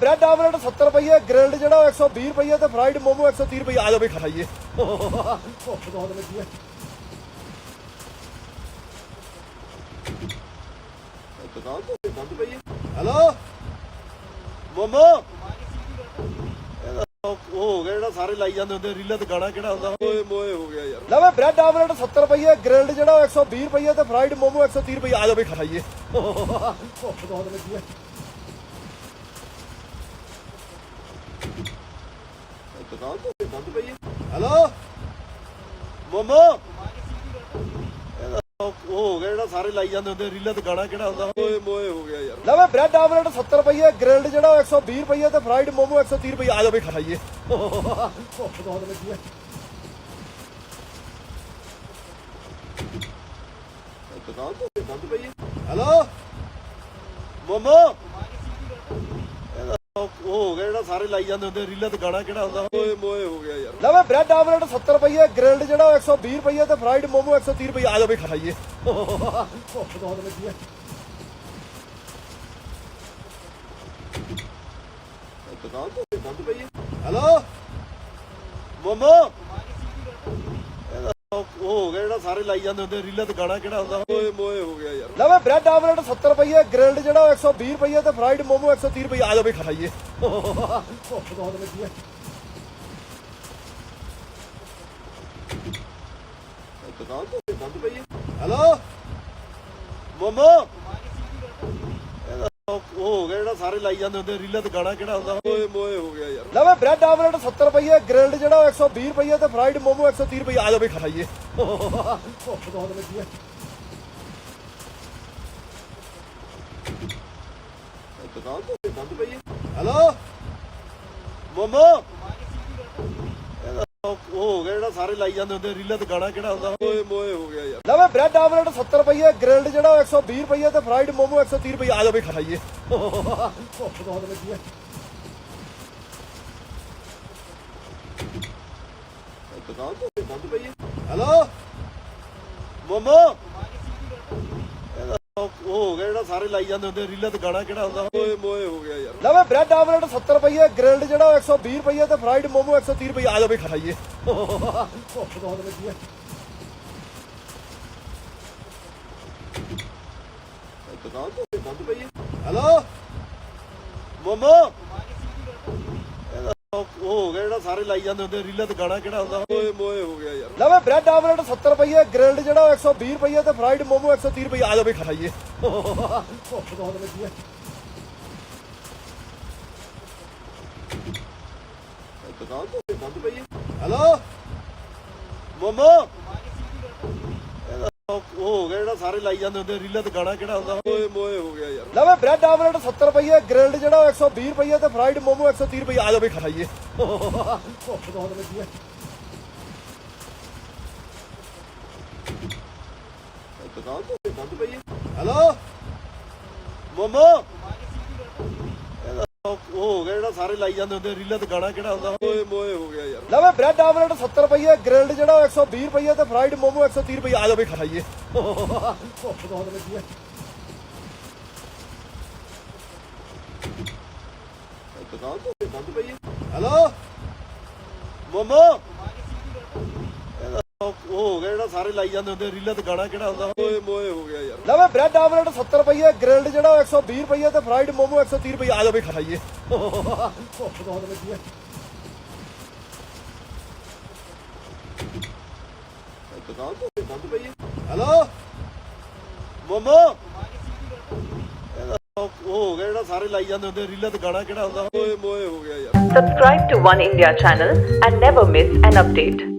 Bread omelette 70 ਰੁਪਏ grilled ਜਿਹੜਾ ਉਹ 120 ਰੁਪਏ ਤੇ ਫਰਾਈਡ ਮੋਮੋ 130 ਰੁਪਏ। ਆ ਜਾਓ ਵੀ ਖਾਈਏ। ਭੁੱਖ ਬਹੁਤ ਲੱਗੀ ਹੈ ਦੁਕਾਨ ਤੋਂ ਬੰਦ ਪਈ ਹੈ। ਹੈਲੋ? ਮੋਮੋ? ਇਹਦਾ ਉਹ ਹੋ ਗਿਆ ਜਿਹੜਾ ਸਾਰੇ ਲਾਈ ਜਾਂਦੇ ਹੁੰਦੇ, ਰੀਲਾਂ ਤੇ ਗਾਣਾ ਕਿਹੜਾ ਹੁੰਦਾ? ਓਏ ਮੋਏ ਹੋ ਗਿਆ ਯਾਰ। ਲਵੇ ਬ੍ਰੈਡ ਆਮਲੇਟ 70 ਰੁਪਏ ਗ੍ਰਿਲਡ ਜਿਹੜਾ ਉਹ 120 ਰੁਪਏ ਤੇ ਫਰਾਈਡ ਮੋਮੋ 130 ਰੁਪਏ। ਆ ਜਾਓ ਵੀ ਖਾਈਏ। ਭੁੱਖ ਬਹੁਤ ਲੱਗੀ ਹੈ ਦੁਕਾਨ ਤੋਂ ਬੰਦ ਪਈ ਹੈ ਹੈਲੋ? ਮੋਮੋ? ਉਹ ਹੋ ਗਿਆ ਜਿਹੜਾ ਸਾਰੇ ਲਾਈ ਜਾਂਦੇ ਹੁੰਦੇ ਰੀਲਾਂ ਤੇ ਗਾਣਾ ਕਿਹੜਾ ਹੁੰਦਾ? ਓਏ ਮੋਏ ਹੋ ਗਿਆ ਯਾਰ। ਲਵੇ ਬ੍ਰੈਡ ਆਮਲੇਟ 70 ਰੁਪਏ ਗ੍ਰਿਲਡ ਜਿਹੜਾ ਉਹ 120 ਰੁਪਏ ਤੇ ਫਰਾਈਡ ਮੋਮੋ 130 ਰੁਪਏ ਆ ਜਾਓ ਵੀ ਖਾਈਏ ਭੁੱਖ ਬਹੁਤ ਲੱਗੀ ਹੈ ਦੁਕਾਨ ਤੋਂ ਬੰਦ ਪਈ ਹੈ ਹੈਲੋ? ਮੋਮੋ? ਉਹ ਹੋ ਗਿਆ ਜਿਹੜਾ ਸਾਰੇ ਲਾਈ ਜਾਂਦੇ ਹੁੰਦੇ ਰੀਲਾਂ ਤੇ ਗਾਣਾ ਕਿਹੜਾ ਹੁੰਦਾ? ਓਏ ਮੋਏ ਹੋ ਗਿਆ ਯਾਰ। ਲਵੇ ਬ੍ਰੈਡ ਆਮਲੇਟ 70 ਰੁਪਏ ਗ੍ਰਿਲਡ ਜਿਹੜਾ ਉਹ 120 ਰੁਪਏ ਤੇ ਫਰਾਈਡ ਮੋਮੋ 130 ਰੁਪਏ ਆ ਜਾਓ ਵੀ ਖਾਈਏ। ਬਹੁਤ ਦੁਕਾਨ ਤੋਂ ਬੰਦ ਪਈ ਹੈ। ਹੈਲੋ? ਮੋਮੋ? ਉਹ ਹੋ ਗਿਆ ਜਿਹੜਾ ਸਾਰੇ ਲਾਈ ਜਾਂਦੇ ਹੁੰਦੇ ਰੀਲਾਂ ਤੇ ਗਾਣਾ ਕਿਹੜਾ ਹੁੰਦਾ? ਓਏ ਮੋਏ ਹੋ ਗਿਆ ਯਾਰ। ਲਵੇ ਬ੍ਰੈਡ ਆਮਲੇਟ 70 ਰੁਪਏ ਗ੍ਰਿਲਡ ਜਿਹੜਾ ਉਹ 120 ਰੁਪਏ ਤੇ ਫਰਾਈਡ ਮੋਮੋ 130 ਰੁਪਏ ਆ ਜਾਓ ਵੀ ਖਾਈਏ। ਭੁੱਖ ਬਹੁਤ ਲੱਗੀ ਹੈ ਦੁਕਾਨ ਤੋਂ ਬੰਦ ਪਈ ਹੈ ਹੈਲੋ? ਮੋਮੋ? ਉਹ ਹੋ ਗਿਆ ਜਿਹੜਾ ਸਾਰੇ ਲਾਈ ਜਾਂਦੇ ਹੁੰਦੇ ਰੀਲਾਂ ਤੇ ਗਾਣਾ ਕਿਹੜਾ ਹੁੰਦਾ? ਓਏ ਮੋਏ ਹੋ ਗਿਆ ਯਾਰ। ਲਵੇ ਬ੍ਰੈਡ ਆਮਲੇਟ 70 ਰੁਪਏ ਗ੍ਰਿਲਡ ਜਿਹੜਾ ਉਹ 120 ਰੁਪਏ ਤੇ ਫਰਾਈਡ ਮੋਮੋ 130 ਰੁਪਏ ਆ। ਜਾਓ ਵੀ ਖਾਈਏ। ਭੁੱਖ ਬਹੁਤ ਲੱਗੀ ਹੈ ਦੁਕਾਨ ਤੋਂ ਬੰਦ ਪਈ ਹੈ। ਹੈਲੋ? ਮੋਮੋ? ਉਹ ਹੋ ਗਿਆ ਜਿਹੜਾ ਸਾਰੇ ਲਾਈ ਜਾਂਦੇ ਹੁੰਦੇ ਰੀਲਾਂ ਤੇ ਗਾਣਾ ਕਿਹੜਾ ਹੁੰਦਾ? ਓਏ ਮੋਏ ਹੋ ਗਿਆ ਯਾਰ। ਲਵੇ ਬ੍ਰੈਡ ਆਮਲੇਟ 70 ਰੁਪਏ ਗ੍ਰਿਲਡ ਜਿਹੜਾ ਉਹ 120 ਰੁਪਏ ਤੇ ਫਰਾਈਡ ਮੋਮੋ 130 ਰੁਪਏ ਆ ਜਾਓ ਵੀ ਖਾਈਏ। ਭੁੱਖ ਬਹੁਤ ਲੱਗੀ ਹੈ ਦੁਕਾਨ ਤੋਂ ਬੰਦ ਪਈ ਹੈ ਹੈਲੋ? ਮੋਮੋ? ਉਹ ਹੋ ਗਿਆ ਜਿਹੜਾ ਸਾਰੇ ਲਾਈ ਜਾਂਦੇ ਹੁੰਦੇ ਰੀਲਾਂ ਤੇ ਗਾਣਾ ਕਿਹੜਾ ਹੁੰਦਾ? ਓਏ ਮੋਏ ਹੋ ਗਿਆ ਯਾਰ। ਲਵੇ ਬ੍ਰੈਡ ਆਮਲੇਟ 70 ਰੁਪਏ ਗ੍ਰਿਲਡ ਜਿਹੜਾ ਉਹ 120 ਰੁਪਏ ਤੇ ਫਰਾਈਡ ਮੋਮੋ 130 ਰੁਪਏ ਆ ਜਾਓ ਵੀ ਖਾਈਏ। ਬਹੁਤ ਲੱਗੀ ਹੈ ਦੁਕਾਨ ਤੋਂ ਬੰਦ ਪਈ ਹੈ। ਹੈਲੋ? ਮੋਮੋ? ਉਹ ਹੋ ਗਿਆ ਜਿਹੜਾ ਸਾਰੇ ਲਾਈ ਜਾਂਦੇ ਹੁੰਦੇ ਰੀਲਾਂ ਤੇ ਗਾਣਾ ਕਿਹੜਾ ਹੁੰਦਾ? ਓਏ ਮੋਏ ਹੋ ਗਿਆ ਯਾਰ। ਲਵੇ ਬ੍ਰੈਡ ਆਮਲੇਟ 70 ਰੁਪਏ ਗ੍ਰਿਲਡ ਜਿਹੜਾ ਉਹ 120 ਰੁਪਏ ਤੇ ਫਰਾਈਡ ਮੋਮੋ 130 ਰੁਪਏ ਆ ਜਾਓ ਵੀ ਖਾਈਏ। ਭੁੱਖ ਬਹੁਤ ਲੱਗੀ ਹੈ ਦੁਕਾਨ ਤੋਂ ਬੰਦ ਪਈ ਹੈ। ਹੈਲੋ? ਮੋਮੋ? ਉਹ ਹੋ ਗਿਆ ਜਿਹੜਾ ਸਾਰੇ ਲਾਈ ਜਾਂਦੇ ਹੁੰਦੇ ਰੀਲਾਂ ਤੇ ਗਾਣਾ ਕਿਹੜਾ ਹੁੰਦਾ? ਓਏ ਮੋਏ ਹੋ ਗਿਆ ਯਾਰ। ਲਵੇ ਬ੍ਰੈਡ ਆਮਲੇਟ 70 ਰੁਪਏ ਗ੍ਰਿਲਡ ਜਿਹੜਾ ਉਹ 120 ਰੁਪਏ ਤੇ ਫਰਾਈਡ ਮੋਮੋ 130 ਰੁਪਏ ਆ ਜਾਓ ਵੀ ਖਾਈਏ। ਭੁੱਖ ਬਹੁਤ ਲੱਗੀ ਹੈ ਦੁਕਾਨ ਤੋਂ ਬੰਦ ਪਈ ਹੈ। ਹੈਲੋ? ਮੋਮੋ? ਉਹ ਹੋ ਗਿਆ ਜਿਹੜਾ ਸਾਰੇ ਲਾਈ ਜਾਂਦੇ ਹੁੰਦੇ ਰੀਲਾਂ ਤੇ ਗਾਣਾ ਕਿਹੜਾ ਹੁੰਦਾ? ਓਏ ਮੋਏ ਹੋ ਗਿਆ ਯਾਰ। ਲਵੇ ਬ੍ਰੈਡ ਆਮਲੇਟ 70 ਰੁਪਏ ਗ੍ਰਿਲਡ ਜਿਹੜਾ ਉਹ 120 ਰੁਪਏ ਤੇ ਫਰਾਈਡ ਮੋਮੋ 130 ਰੁਪਏ ਆ ਵੀ ਖਾਈਏ ਬਹੁਤ ਲੱਗੀ ਹੈ ਦੁਕਾਨ ਤੋਂ ਬੰਦ ਪਈ ਹੈ। ਹੈਲੋ ਮੋਮੋ? ਉਹ ਹੋ ਗਿਆ ਜਿਹੜਾ ਸਾਰੇ ਲਾਈ ਜਾਂਦੇ ਹੁੰਦੇ ਰੀਲਾਂ ਤੇ ਗਾਣਾ ਕਿਹੜਾ ਹੁੰਦਾ? ਓਏ ਮੋਏ ਹੋ ਗਿਆ ਯਾਰ। ਲਵੇ ਬ੍ਰੈਡ ਆਮਲੇਟ 70 ਰੁਪਏ ਗ੍ਰਿਲਡ ਜਿਹੜਾ ਉਹ 120 ਰੁਪਏ ਤੇ ਫਰਾਈਡ ਮੋਮੋ 130 ਰੁਪਏ ਆ ਜਾਓ ਵੀ ਖਾਈਏ। ਭੁੱਖ ਬਹੁਤ ਲੱਗੀ ਹੈ ਦੁਕਾਨ ਤੋਂ ਬੰਦ ਪਈ ਹੈ। ਹੈਲੋ? ਮੋਮੋ? ਇਹਦਾ ਉਹ ਹੋ ਗਿਆ ਜਿਹੜਾ ਸਾਰੇ ਲਾਈ ਜਾਂਦੇ ਹੁੰਦੇ ਰੀਲਾਂ ਤੇ ਗਾਣਾ ਕਿਹੜਾ ਹੁੰਦਾ? ਓਏ ਮੋਏ ਹੋ ਗਿਆ ਯਾਰ। Subscribe to One India channel and never miss an update.